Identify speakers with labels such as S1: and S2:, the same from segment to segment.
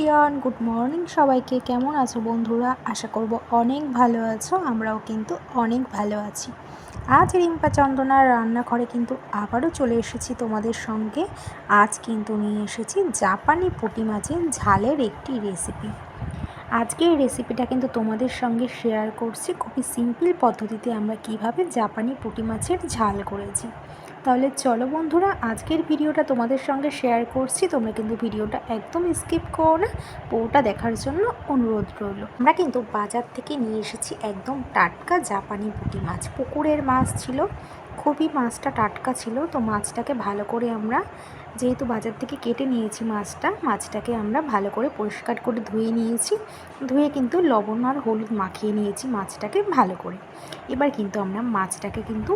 S1: Everyone, good morning সবাইকে। কেমন আছো বন্ধুরা? আশা করব অনেক ভালো আছো, আমরাও কিন্তু অনেক ভালো আছি। আজ রিম্পা চন্দনার রান্নাঘরে কিন্তু আবারও চলে এসেছি তোমাদের সঙ্গে। আজ কিন্তু নিয়ে এসেছি জাপানি পুঁটি মাছের ঝালের একটি রেসিপি আজকে এই রেসিপিটা কিন্তু তোমাদের সঙ্গে শেয়ার করছি খুবই সিম্পল পদ্ধতিতে আমরা কীভাবে জাপানি পুঁটি মাছের ঝাল করেছি। তাহলে চলো বন্ধুরা, আজকের ভিডিওটা তোমাদের সঙ্গে শেয়ার করছি। তোমরা কিন্তু ভিডিওটা একদম স্কিপ করো না। পুরোটা দেখার জন্য অনুরোধ রইল। আমরা কিন্তু বাজার থেকে নিয়ে এসেছি একদম টাটকা জাপানি পুঁটি মাছ। পুকুরের মাছ ছিল। খুবই মাছটা টাটকা ছিল, তো মাছটাকে ভালো করে আমরা যেহেতু বাজার থেকে কেটে নিয়েছি মাছটা, মাছটাকে আমরা ভালো করে পরিষ্কার করে ধুয়ে নিয়েছি। ধুয়ে কিন্তু লবণ আর হলুদ মাখিয়ে নিয়েছি মাছটাকে ভালো করে। এবার কিন্তু আমরা মাছটাকে কিন্তু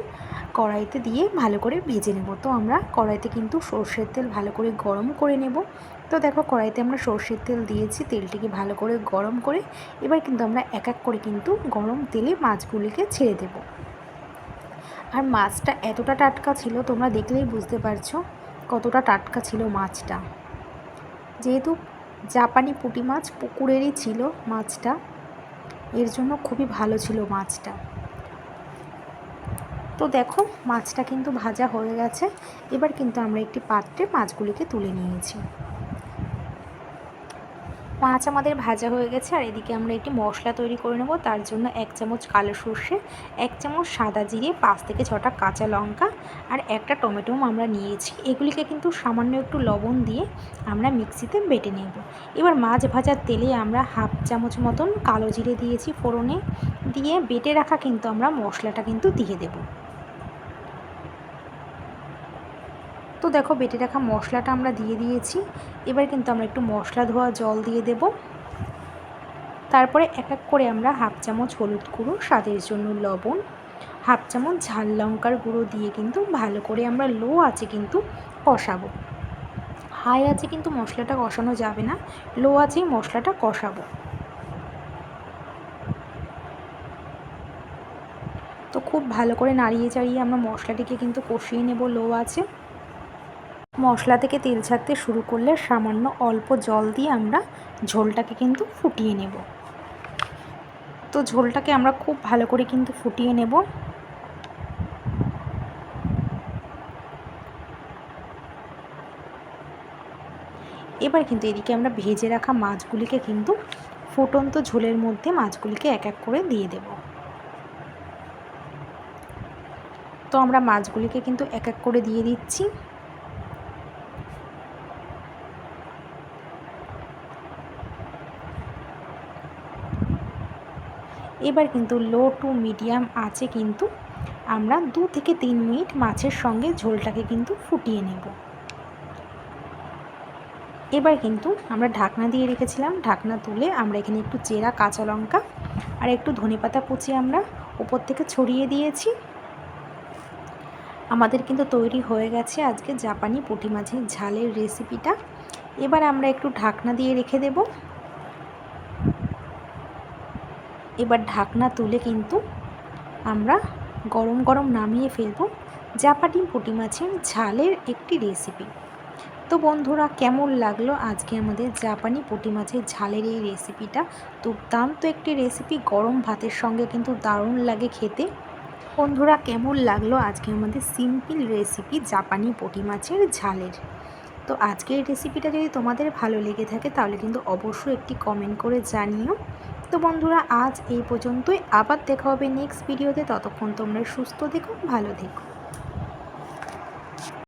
S1: কড়াইতে দিয়ে ভালো করে ভেজে নেব। তো আমরা কড়াইতে কিন্তু সর্ষের তেল ভালো করে গরম করে নেব। তো দেখো কড়াইতে আমরা সর্ষের তেল দিয়েছি, তেলটিকে ভালো করে গরম করে এবার কিন্তু আমরা এক এক করে কিন্তু গরম তেলে মাছগুলিকে ছেড়ে দেব। আর মাছটা এতটা টাটকা ছিল, তোমরা দেখলেই বুঝতে পারছ কতটা টাটকা ছিল মাছটা। যেহেতু জাপানি পুঁটি মাছ পুকুরেরই ছিল মাছটা, এর জন্য খুবই ভালো ছিল মাছটা। তো দেখো, মাছটা কিন্তু ভাজা হয়ে গেছে। এবার কিন্তু আমরা একটি পাত্রে মাছগুলিকে তুলে নিয়েছি। মাছ আমাদের ভাজা হয়ে গেছে, আর এদিকে আমরা একটি মশলা তৈরি করে নেব। তার জন্য এক চামচ কালো সর্ষে, এক চামচ সাদা জিরে, পাঁচ থেকে ছটা কাঁচা লঙ্কা, আর একটা টমেটোম আমরা নিয়েছি। এগুলিকে কিন্তু সামান্য একটু লবণ দিয়ে আমরা মিক্সিতে বেটে নেব। এবার মাছ ভাজার তেলে আমরা হাফ চামচ মতন কালো জিরে দিয়েছি ফোড়নে। দিয়ে বেটে রাখা কিন্তু আমরা মশলাটা কিন্তু দিয়ে দেবো। তো দেখো বেটে রাখা মশলাটা আমরা দিয়ে দিয়েছি। এবার কিন্তু আমরা একটু মশলা ধোয়া জল দিয়ে দেব। তারপরে এক এক করে আমরা হাফ চামচ হলুদ গুঁড়ো, স্বাদের জন্য লবণ, হাফ চামচ ঝাল লঙ্কার গুঁড়ো দিয়ে কিন্তু ভালো করে আমরা লো আছে কিন্তু কষাবো। হাই আছে কিন্তু মশলাটা কষানো যাবে না, লো আছেই মশলাটা কষাবো। তো খুব ভালো করে নাড়িয়ে চাড়িয়ে আমরা মশলাটিকে কিন্তু কষিয়ে নেব লো আছে মশলা থেকে তেল ছাড়তে শুরু করলে সামান্য অল্প জল দিয়ে আমরা ঝোলটাকে কিন্তু ফুটিয়ে নেব। তো ঝোলটাকে আমরা খুব ভালো করে কিন্তু ফুটিয়ে নেব। এবার কিন্তু এদিকে আমরা ভেজে রাখা মাছগুলিকে কিন্তু ফুটন্ত ঝোলের মধ্যে মাছগুলিকে এক এক করে দিয়ে দেব। তো আমরা মাছগুলিকে কিন্তু এক এক করে দিয়ে দিচ্ছি। এবার কিন্তু লো টু মিডিয়াম আছে কিন্তু আমরা দু থেকে তিন মিনিট মাছের সঙ্গে ঝোলটাকে কিন্তু ফুটিয়ে নেব। এবার কিন্তু আমরা ঢাকনা দিয়ে রেখেছিলাম, ঢাকনা তুলে আমরা এখানে একটু চেরা কাঁচা লঙ্কা আর একটু ধনে পাতা কুচি আমরা উপর থেকে ছড়িয়ে দিয়েছি। আমাদের কিন্তু তৈরি হয়ে গেছে আজকে জাপানি পুঁটি মাছের ঝালের রেসিপিটা এবার আমরা একটু ঢাকনা দিয়ে রেখে দেবো। এবার ঢাকনা তুলে কিন্তু আমরা গরম গরম নামিয়ে ফেলব জাপাটি পুঁটি মাছের ঝালের একটি রেসিপি তো বন্ধুরা, কেমন লাগল আজকে আমাদের জাপানি পুঁটি মাছের ঝালের এই রেসিপিটা দুর্দান্ত একটি রেসিপি গরম ভাতের সঙ্গে কিন্তু দারুণ লাগে খেতে। বন্ধুরা, কেমন লাগল আজকে আমাদের সিম্পল রেসিপি জাপানি পুঁটি মাছের ঝালের? তো আজকের রেসিপিটা যদি তোমাদের ভালো লেগে থাকে, তাহলে কিন্তু অবশ্যই একটি কমেন্ট করে জানিও। তো বন্ধুরা, আজ এই পর্যন্তই। আবার দেখা হবে নেক্সট ভিডিওতে ততক্ষণ তোমরা সুস্থ দেখো ভালো থেকো।